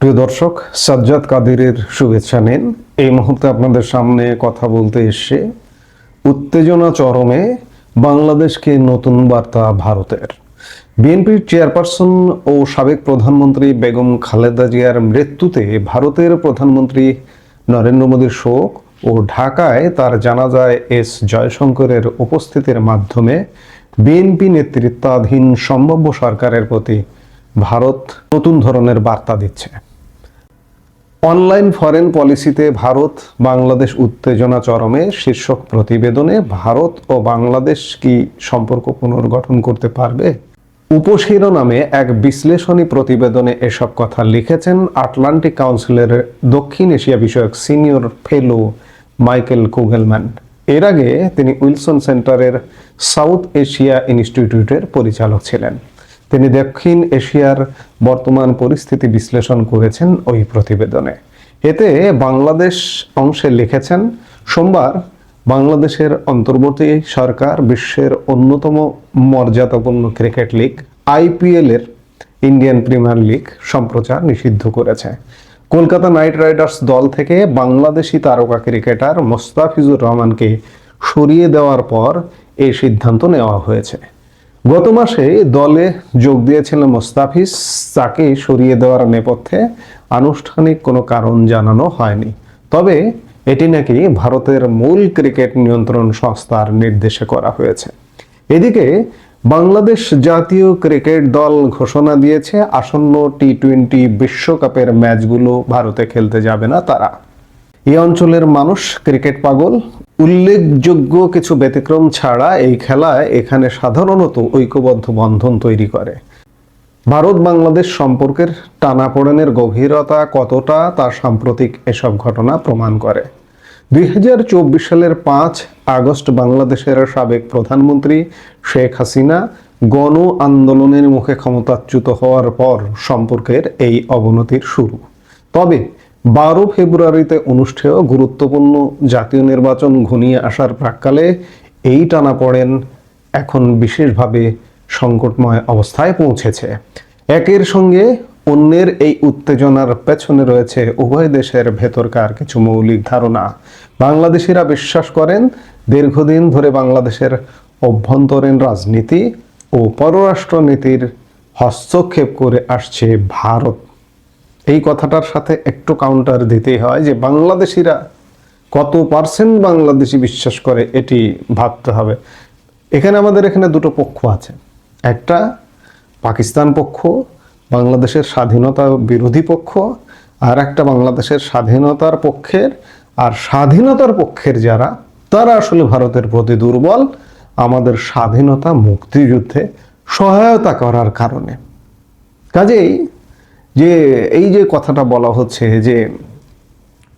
প্রিয় দর্শক, সাজ্জাদ কাদিরের শুভেচ্ছা নিন। এই মুহূর্তে আপনাদের সামনে কথা বলতে এসে উত্তেজনা চরমে বাংলাদেশকে নতুন বার্তা ভারতের। বিএনপির চেয়ারপারসন ও সাবেক প্রধানমন্ত্রী বেগম খালেদা জিয়ার মৃত্যুতে ভারতের প্রধানমন্ত্রী নরেন্দ্র মোদীর শোক ও ঢাকায় তার জানাজায় এস জয়শঙ্করের উপস্থিতির মাধ্যমে বিএনপি নেতৃত্বাধীন সম্ভাব্য সরকারের প্রতি ভারত নতুন ধরনের বার্তা দিচ্ছে। অনলাইন ফরেন পলিসিতে ভারত, বাংলাদেশ উত্তেজনা চরমে। শীর্ষক প্রতিবেদনে ভারত ও বাংলাদেশ কি সম্পর্ক পুনর্গঠন করতে পারবে? উপশিরোনামে এক বিশ্লেষণী প্রতিবেদনে এসব কথা লিখেছেন আটলান্টিক কাউন্সিলের দক্ষিণ এশিয়া বিষয়ক সিনিয়র ফেলো মাইকেল কুগেলম্যান। এর আগে তিনি উইলসন সেন্টারের সাউথ এশিয়া ইনস্টিটিউটের পরিচালক ছিলেন। তিনি দক্ষিণ এশিয়ার বর্তমান পরিস্থিতি বিশ্লেষণ করেছেন ওই প্রতিবেদনে। এতে বাংলাদেশ অংশে লিখেছেন, সোমবার বাংলাদেশের অন্তর্বর্তী সরকার বিশ্বের অন্যতম মর্যাদাপূর্ণ ক্রিকেট লিগ আইপিএল এর ইন্ডিয়ান প্রিমিয়ার লিগ সম্প্রচার নিষিদ্ধ করেছে। কলকাতা নাইট রাইডার্স দল থেকে বাংলাদেশি তারকা ক্রিকেটার মোস্তাফিজুর রহমানকে সরিয়ে দেওয়ার পর এই সিদ্ধান্ত নেওয়া হয়েছে। গত মাসে দলে যোগ দিয়েছিলেন মোস্তাফিজ, তাকে সরিয়ে দেওয়ার নেপথ্যে আনুষ্ঠানিক কোনো কারণ জানানো হয়নি। তবে এটি নাকি ভারতের মূল ক্রিকেট নিয়ন্ত্রণ সংস্থার নির্দেশে করা হয়েছে। এদিকে বাংলাদেশ জাতীয় ক্রিকেট দল ঘোষণা দিয়েছে, আসন্ন টি টোয়েন্টি বিশ্বকাপের ম্যাচগুলো ভারতে খেলতে যাবে না তারা। এই অঞ্চলের মানুষ ক্রিকেট পাগল উল্লেখযোগ্য কিছু ব্যতিক্রম ছাড়া এই খেলায় এখানে সাধারণত ঐক্যবদ্ধ বন্ধন তৈরি করে। ভারত বাংলাদেশ সম্পর্কের টানাপোড়েনের গভীরতা কতটা তা সাম্প্রতিক এসব ঘটনা প্রমাণ করে। দুই হাজার চব্বিশ সালের পাঁচ আগস্ট বাংলাদেশের সাবেক প্রধানমন্ত্রী শেখ হাসিনা গণ আন্দোলনের মুখে ক্ষমতাচ্যুত হওয়ার পর সম্পর্কের এই অবনতির শুরু। তবে বারো ফেব্রুয়ারিতে অনুষ্ঠেয় গুরুত্বপূর্ণ জাতীয় নির্বাচন ঘনিয়ে আসার প্রাককালে এই টানা পড়েন এখন বিশেষভাবে সংকটময় অবস্থায় পৌঁছেছে। একের সঙ্গে অন্যের এই উত্তেজনার পেছনে রয়েছে উভয় দেশের ভেতরকার কিছু মৌলিক ধারণা। বাংলাদেশিরা বিশ্বাস করেন, দীর্ঘদিন ধরে বাংলাদেশের অভ্যন্তরীণ রাজনীতি ও পররাষ্ট্রনীতির হস্তক্ষেপ করে আসছে ভারত। এই কথাটার সাথে একটু কাউন্টার দিতেই হয় যে বাংলাদেশিরা কত পার্সেন্ট বাংলাদেশি বিশ্বাস করে এটি ভাবতে হবে। এখানে আমাদের এখানে দুটো পক্ষ আছে। একটা পাকিস্তান পক্ষ, বাংলাদেশের স্বাধীনতা বিরোধী পক্ষ, আর একটা বাংলাদেশের স্বাধীনতার পক্ষের, আর স্বাধীনতার পক্ষের যারা, তারা আসলে ভারতের প্রতি দুর্বল, আমাদের স্বাধীনতা মুক্তিযুদ্ধে সহায়তা করার কারণে। কাজেই যে এই যে কথাটা বলা হচ্ছে যে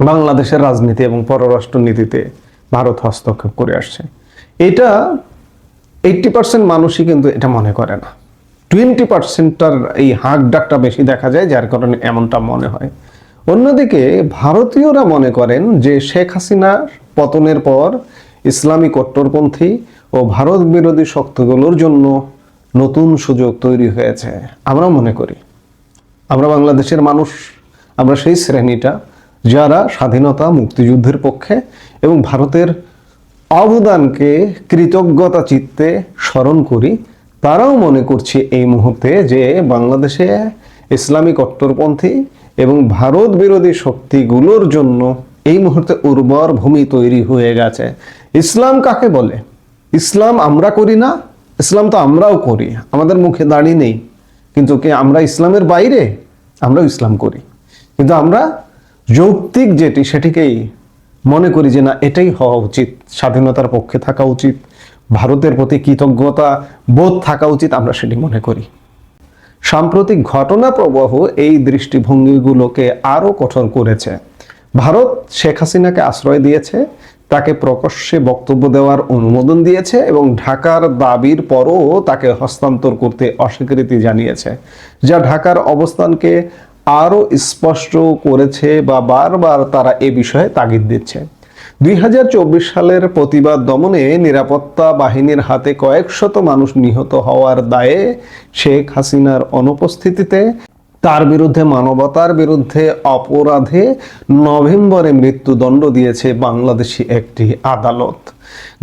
বাংলাদেশের রাজনীতি এবং পররাষ্ট্র নীতিতে ভারত হস্তক্ষেপ করে আসছে, এটা এইটটি পার্সেন্ট মানুষই কিন্তু এটা মনে করে না। টোয়েন্টি পার্সেন্টটার এই হাঁক ডাকটা বেশি দেখা যায়, যার কারণে এমনটা মনে হয়। অন্যদিকে ভারতীয়রা মনে করেন যে শেখ হাসিনার পতনের পর ইসলামী কট্টরপন্থী ও ভারত বিরোধী শক্তিগুলোর জন্য নতুন সুযোগ তৈরি হয়েছে, আমরা মনে করি। আমরা বাংলাদেশের মানুষ, আমরা সেই শ্রেণীটা যারা স্বাধীনতা মুক্তিযুদ্ধের পক্ষে এবং ভারতের অবদানকে কৃতজ্ঞতা চিত্তে স্মরণ করি, তারাও মনে করছে এই মুহূর্তে যে বাংলাদেশে ইসলামী কট্টরপন্থী এবং ভারত বিরোধী শক্তিগুলোর জন্য এই মুহূর্তে উর্বর ভূমি তৈরি হয়ে গেছে। ইসলাম কাকে বলে? ইসলাম আমরা করি না, ইসলাম তো আমরাও করি। আমাদের মুখে দাঁড়িয়ে নেই। কিন্তু কি আমরা ইসলামের বাইরে? আমরাও ইসলাম করি। কিন্তু আমরা যৌক্তিক যেটি সেটিকেই মনে করি যে না, এটাই হওয়া উচিত। স্বাধীনতার পক্ষে থাকা উচিত। ভারতের প্রতি কৃতজ্ঞতা বোধ থাকা উচিত, আমরা সেটি মনে করি। সাম্প্রতিক ঘটনা প্রবাহ এই দৃষ্টিভঙ্গিগুলোকে আরও কঠোর করেছে। ভারত শেখ হাসিনাকে আশ্রয় দিয়েছে। তাকে প্রকাশ্যে বক্তব্য দেওয়ার অনুমোদন দিয়েছে এবং ঢাকার দাবির পরও তাকে হস্তান্তর করতে অস্বীকৃতি জানিয়েছে, যা ঢাকার অবস্থানকে আরও স্পষ্ট করেছে বা বারবার তারা এ বিষয়ে তাগিদ দিচ্ছে। দুই হাজার চব্বিশ সালের প্রতিবাদ দমনে নিরাপত্তা বাহিনীর হাতে কয়েক শত মানুষ নিহত হওয়ার দায়ে শেখ হাসিনার অনুপস্থিতিতে তার বিরুদ্ধে মানবতার বিরুদ্ধে অপরাধে নভেম্বরে মৃত্যুদণ্ড দিয়েছে বাংলাদেশি একটি আদালত।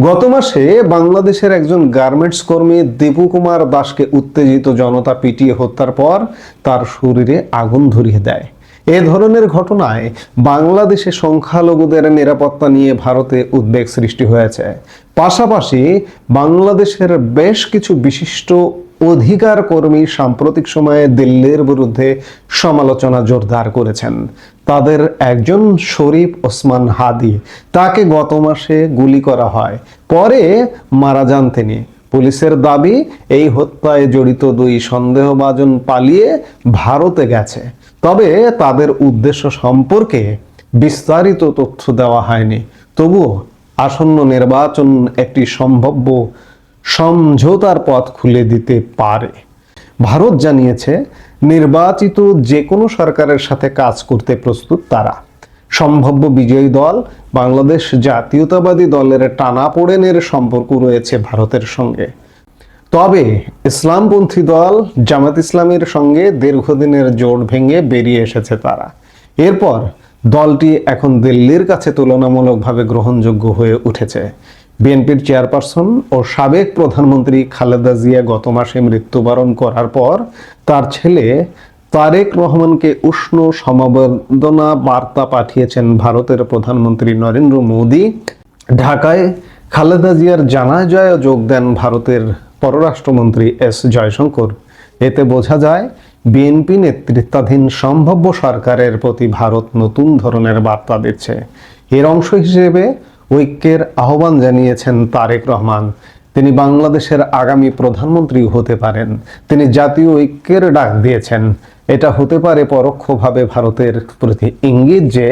গত মাসে বাংলাদেশের একজন গার্মেন্টস কর্মী দীপু কুমার দাসকে উত্তেজিত জনতা পিটিয়ে হত্যার পর তার শরীরে আগুন ধরিয়ে দেয়। এ ধরনের ঘটনায় বাংলাদেশে সংখ্যালঘুদের নিরাপত্তা নিয়ে ভারতে উদ্বেগ সৃষ্টি হয়েছে। পাশাপাশি বাংলাদেশের বেশ কিছু বিশিষ্ট অধিকার কর্মী সাম্প্রতিক সময়ে দিল্লির বিরুদ্ধে সমালোচনা জোরদার করেছেন। তাদের একজন শরীফ ওসমান হাদি, তাকে গত মাসে গুলি করা হয়। পরে মারা যান তিনি। পুলিশের দাবি, এই হত্যায় জড়িত দুই সন্দেহভাজন পালিয়ে ভারতে গেছে। তবে তাদের উদ্দেশ্য সম্পর্কে বিস্তারিত তথ্য দেওয়া হয়নি। তবুও আসন্ন নির্বাচন একটি সম্ভাব্য সমঝোতার পথ খুলে দিতে পারে। ভারত জানিয়েছে, নির্বাচিত যে কোনো সরকারের সাথে কাজ করতে প্রস্তুত তারা। সম্ভাব্য বিজয়ী দল বাংলাদেশ জাতীয়তাবাদী দলের টানাপোড়েনের সম্পর্ক রয়েছে ভারতের সঙ্গে। তবে ইসলামপন্থী দল জামাত ইসলামের সঙ্গে দীর্ঘদিনের জোট ভেঙে বেরিয়ে এসেছে তারা। এরপর দলটি এখন দিল্লির কাছে তুলনামূলকভাবে গ্রহণযোগ্য হয়ে উঠেছে। বিএনপির চেয়ারপারসন ও সাবেক প্রধানমন্ত্রী খালেদা জিয়া গত মাসে মৃত্যুবরণ করার পর তার ছেলে তারেক রহমানকে উষ্ণ সমবেদনা বার্তা পাঠিয়েছেন ভারতের প্রধানমন্ত্রী নরেন্দ্র মোদী। ঢাকায় খালেদা জিয়ার জানাজায় যোগ দেন ভারতের পররাষ্ট্রমন্ত্রী এস জয়শঙ্কর। এতে বোঝা যায়, বিএনপি নেতৃত্বাধীন সম্ভাব্য সরকারের প্রতি ভারত নতুন ধরনের বার্তা দিচ্ছে। এর অংশ হিসেবে ঐক্যের আহ্বান জানিয়েছেন তারেক রহমান। তিনি বাংলাদেশের আগামী প্রধানমন্ত্রী হতে পারেন। তিনি জাতীয় ঐক্যের ডাক দিয়েছেন। এটা হতে পারে পরোক্ষভাবে ভারতের প্রতি ইঙ্গিত যে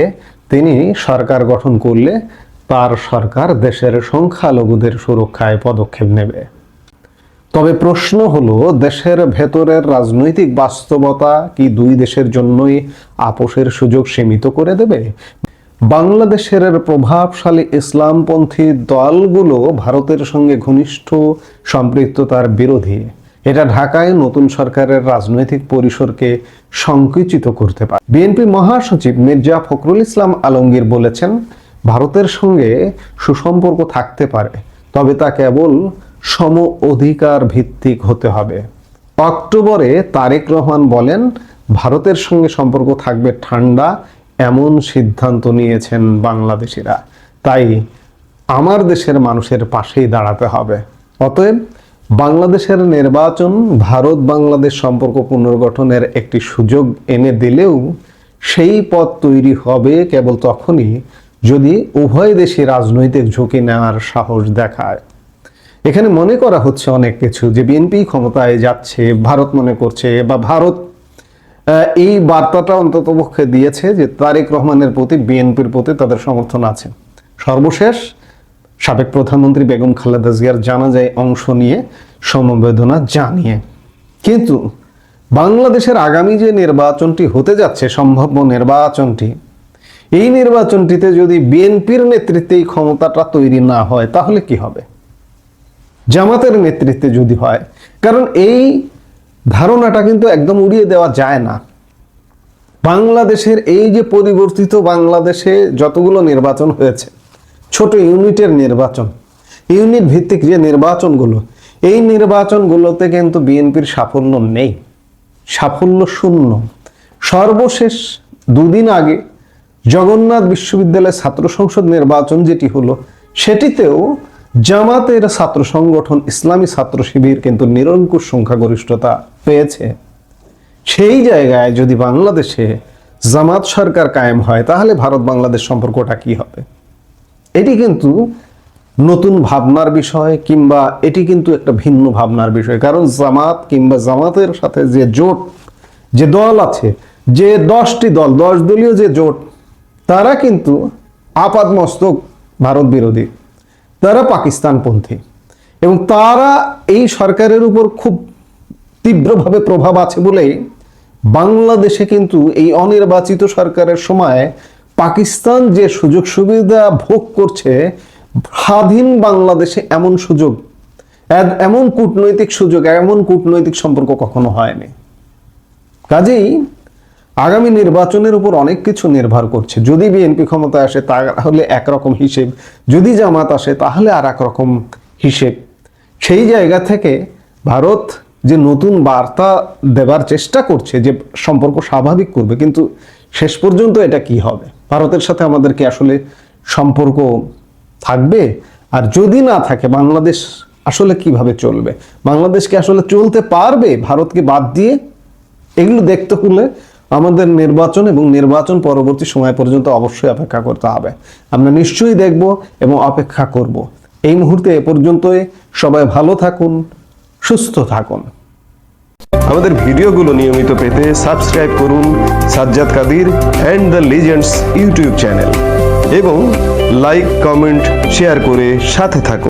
তিনি সরকার গঠন করলে তার সরকার দেশের সংখ্যালঘুদের সুরক্ষায় পদক্ষেপ নেবে। তবে প্রশ্ন হলো, দেশের ভেতরের রাজনৈতিক বাস্তবতা কি দুই দেশের জন্যই আপোষের সুযোগ সীমিত করে দেবে? বাংলাদেশের প্রভাবশালী ইসলামপন্থী দলগুলো ভারতের সঙ্গে ঘনিষ্ঠ সম্পৃক্ততার বিরোধী। এটা ঢাকায় নতুন সরকারের রাজনৈতিক পরিসরকে সংকুচিত করতে পারে। বিএনপি মহাসচিব মির্জা ফখরুল ইসলাম আলমগীর বলেছেন, ভারতের সঙ্গে সুসম্পর্ক থাকতে পারে, তবে তা কেবল সম অধিকার ভিত্তিক হতে হবে। অক্টোবরে তারেক রহমান বলেন, ভারতের সঙ্গে সম্পর্ক থাকবে ঠান্ডা, এমন সিদ্ধান্ত নিয়েছেন বাংলাদেশিরা। তাই আমার দেশের মানুষের পাশেই দাঁড়াতে হবে। অতএব বাংলাদেশের নির্বাচন, ভারত বাংলাদেশ সম্পর্ক পুনর্গঠনের একটি সুযোগ এনে দিলেও সেই পথ তৈরি হবে কেবল তখনই যদি উভয় দেশই রাজনৈতিক ঝুঁকি নেওয়ার সাহস দেখায়। এখানে মনে করা হচ্ছে অনেক কিছু যে বিএনপি ক্ষমতায় যাচ্ছে, ভারত মনে করছে, বা ভারত এই বার্তাটা অন্তত পক্ষে দিয়েছে যে তারেক রহমানের প্রতি বিএনপির প্রতি তাদের সমর্থন আছে। সর্বশেষ, সাবেক প্রধানমন্ত্রী বেগম খালেদা জিয়ার জানাজায় অংশ নিয়ে সমবেদনা জানিয়ে। কিন্তু বাংলাদেশের আগামী যে নির্বাচনটি হতে যাচ্ছে, সম্ভাব্য নির্বাচনটি, এই নির্বাচনটিতে যদি বিএনপির নেতৃত্বে এই ক্ষমতাটা তৈরি না হয়, তাহলে কি হবে? জামাতের নেতৃত্বে যদি হয়, কারণ এই ধারণাটা কিন্তু একদম উড়িয়ে দেওয়া যায় না। বাংলাদেশের এই যে পরিবর্তিত বাংলাদেশে যতগুলো নির্বাচন হয়েছে, ছোট ইউনিটের নির্বাচন, ইউনিট ভিত্তিক যে নির্বাচনগুলো, এই নির্বাচনগুলোতে কিন্তু বিএনপির সাফল্য নেই, সাফল্য শূন্য। সর্বশেষ দুদিন আগে জগন্নাথ বিশ্ববিদ্যালয়ের ছাত্র সংসদ নির্বাচন যেটি হলো, সেটিতেও জামাতের ছাত্র সংগঠন ইসলামী ছাত্র শিবির কিন্তু নিরঙ্কুশ সংখ্যাগরিষ্ঠতা পেয়েছে। সেই জায়গায় যদি বাংলাদেশে জামাত সরকার কায়েম হয়, তাহলে ভারত বাংলাদেশ সম্পর্কটা কি হবে? এটি কিন্তু নতুন ভাবনার বিষয় কিংবা এটি কিন্তু একটা ভিন্ন ভাবনার বিষয়। কারণ জামাত কিংবা জামাতের সাথে যে জোট, যে দল আছে, যে দশটি দল, দশ দলীয় যে জোট, তারা কিন্তু আপাদমস্তক ভারত বিরোধী। তারা পাকিস্তানপন্থী। এবং তারা এই সরকারের উপর খুব তীব্রভাবে প্রভাব আছে বলেই বাংলাদেশে কিন্তু এই অনির্বাচিত সরকারের সময় পাকিস্তান যে সুযোগ সুবিধা ভোগ করছে, স্বাধীন বাংলাদেশে এমন সুযোগ এমন কূটনৈতিক সুযোগ, এমন কূটনৈতিক সম্পর্ক কখনো হয়নি। কাজেই আগামী নির্বাচনের উপর অনেক কিছু নির্ভর করছে। যদি বিএনপি ক্ষমতায় আসে, তাহলে একরকম হিসেব। যদি জামাত আসে, তাহলে আর এক রকম হিসেব। সেই জায়গা থেকে ভারত যে নতুন বার্তা দেবার চেষ্টা করছে, যে সম্পর্ক স্বাভাবিক করবে, কিন্তু শেষ পর্যন্ত এটা কি হবে? ভারতের সাথে আমাদের কি আসলে সম্পর্ক থাকবে? আর যদি না থাকে, বাংলাদেশ আসলে কীভাবে চলবে? বাংলাদেশ কি আসলে চলতে পারবে? ভারতকে বাদ দিয়ে? এগুলো দেখতে হলে আমাদের নির্বাচন এবং নির্বাচন পরবর্তী সময় পর্যন্ত অবশ্যই অপেক্ষা করতে হবে। আমরা নিশ্চয়ই দেখব এবং অপেক্ষা করব। এই মুহূর্তে এ পর্যন্তই। সবাই ভালো থাকুন, সুস্থ থাকুন। আমাদের ভিডিওগুলো নিয়মিত পেতে সাবস্ক্রাইব করুন Sajjad Kadir and the legends YouTube channel এবং লাইক, কমেন্ট, শেয়ার করে সাথে থাকুন।